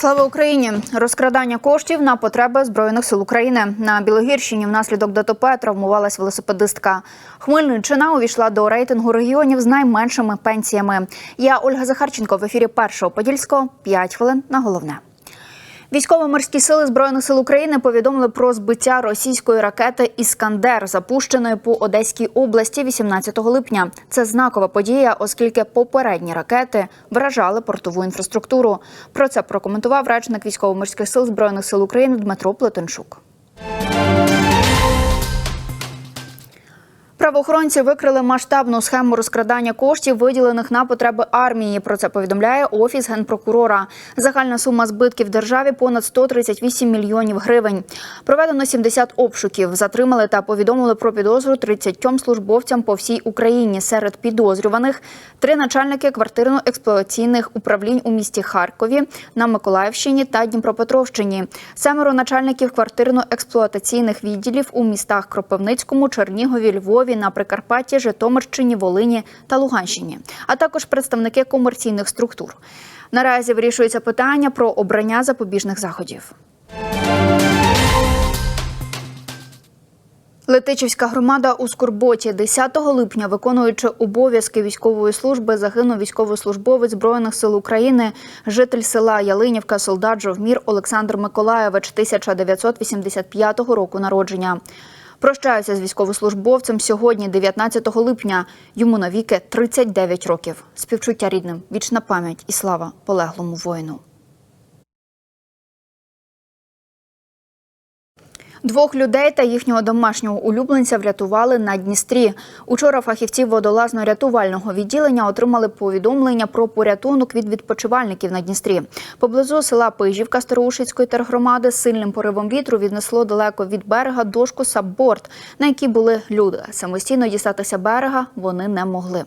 Слава Україні! Розкрадання коштів на потреби збройних сил України на Білогірщині. Внаслідок ДТП травмувалась велосипедистка. Хмельниччина увійшла до рейтингу регіонів з найменшими пенсіями. Я Ольга Захарченко в ефірі першого подільського. П'ять хвилин на головне. Військово-морські сили збройних сил України повідомили про збиття російської ракети Іскандер, запущеної по Одеській області 18 липня. Це знакова подія, оскільки попередні ракети вражали портову інфраструктуру. Про це прокоментував речник військово-морських сил збройних сил України Дмитро Плетенчук. Правоохоронці викрили масштабну схему розкрадання коштів, виділених на потреби армії. Про це повідомляє офіс генпрокурора. Загальна сума збитків державі понад 138 мільйонів гривень. Проведено 70 обшуків. Затримали та повідомили про підозру 30 службовцям по всій Україні. Серед підозрюваних три начальники квартирно-експлуатаційних управлінь у місті Харкові, на Миколаївщині та Дніпропетровщині. Семеро начальників квартирно-експлуатаційних відділів у містах Кропивницькому, Чернігові, Львові, на Прикарпатті, Житомирщині, Волині та Луганщині, а також представники комерційних структур. Наразі вирішується питання про обрання запобіжних заходів. Летичівська громада у Скорботі 10 липня, виконуючи обов'язки військової служби, загинув військовослужбовець збройних сил України, житель села Ялинівка, солдат Жовмір Олександр Миколаєвич, 1985 року народження. Прощаюся з військовослужбовцем сьогодні, 19 липня. Йому навіки 39 років. Співчуття рідним, вічна пам'ять і слава полеглому воїну. Двох людей та їхнього домашнього улюбленця врятували на Дністрі. Учора фахівці водолазно-рятувального відділення отримали повідомлення про порятунок від відпочивальників на Дністрі. Поблизу села Пижівка Староушицької тергромади сильним поривом вітру віднесло далеко від берега дошку сабборд, на якій були люди. Самостійно дістатися берега вони не могли.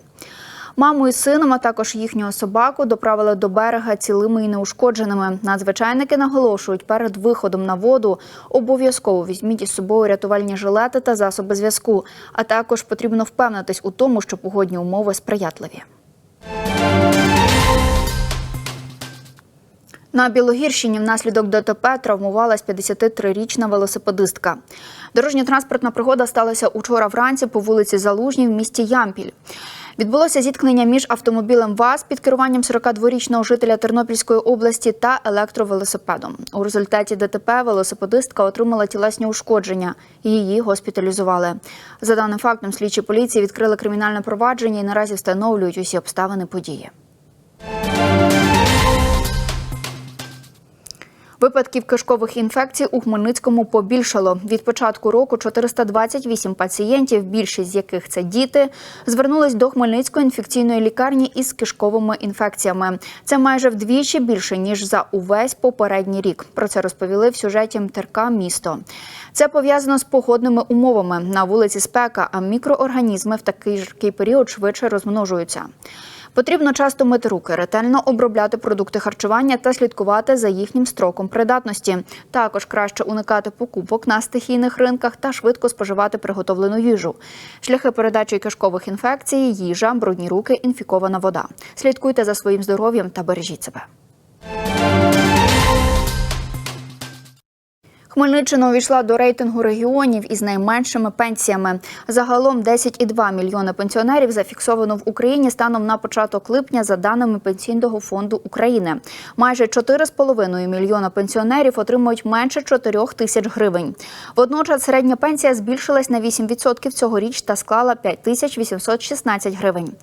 Маму і сином, а також їхнього собаку доправили до берега цілими і неушкодженими. Надзвичайники наголошують, перед виходом на воду обов'язково візьміть із собою рятувальні жилети та засоби зв'язку. А також потрібно впевнитись у тому, що погодні умови сприятливі. На Білогірщині внаслідок ДТП травмувалась 53-річна велосипедистка. Дорожньо-транспортна пригода сталася учора вранці по вулиці Залужній в місті Ямпіль. Відбулося зіткнення між автомобілем ВАЗ під керуванням 42-річного жителя Тернопільської області та електровелосипедом. У результаті ДТП велосипедистка отримала тілесні ушкодження. Її госпіталізували. За даним фактом, слідчі поліції відкрили кримінальне провадження і наразі встановлюють усі обставини події. Випадків кишкових інфекцій у Хмельницькому побільшало. Від початку року 428 пацієнтів, більшість з яких це діти, звернулись до Хмельницької інфекційної лікарні із кишковими інфекціями. Це майже вдвічі більше ніж за увесь попередній рік. Про це розповіли в сюжеті МТРК місто. Це пов'язано з погодними умовами на вулиці спека, а мікроорганізми в такий ж період швидше розмножуються. Потрібно часто мити руки, ретельно обробляти продукти харчування та слідкувати за їхнім строком придатності. Також краще уникати покупок на стихійних ринках та швидко споживати приготовлену їжу. Шляхи передачі кишкових інфекцій, їжа, брудні руки, інфікована вода. Слідкуйте за своїм здоров'ям та бережіть себе. Хмельниччина увійшла до рейтингу регіонів із найменшими пенсіями. Загалом 10,2 мільйони пенсіонерів зафіксовано в Україні станом на початок липня за даними Пенсійного фонду України. Майже 4,5 мільйона пенсіонерів отримують менше 4 тисяч гривень. Водночас середня пенсія збільшилась на 8% цьогоріч та склала 5 тисяч 816 гривень.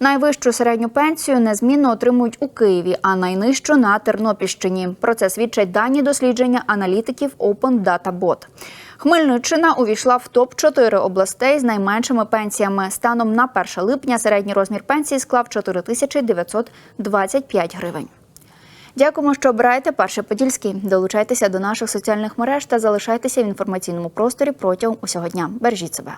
Найвищу середню пенсію незмінно отримують у Києві, а найнижчу на Тернопільщині. Про це свідчать дані дослідження аналітиків Open Data Bot. Хмельниччина увійшла в топ 4 областей з найменшими пенсіями. Станом на 1 липня середній розмір пенсії склав 4925 гривень. Дякуємо, що обираєте перший подільський. Долучайтеся до наших соціальних мереж та залишайтеся в інформаційному просторі протягом усього дня. Бережіть себе.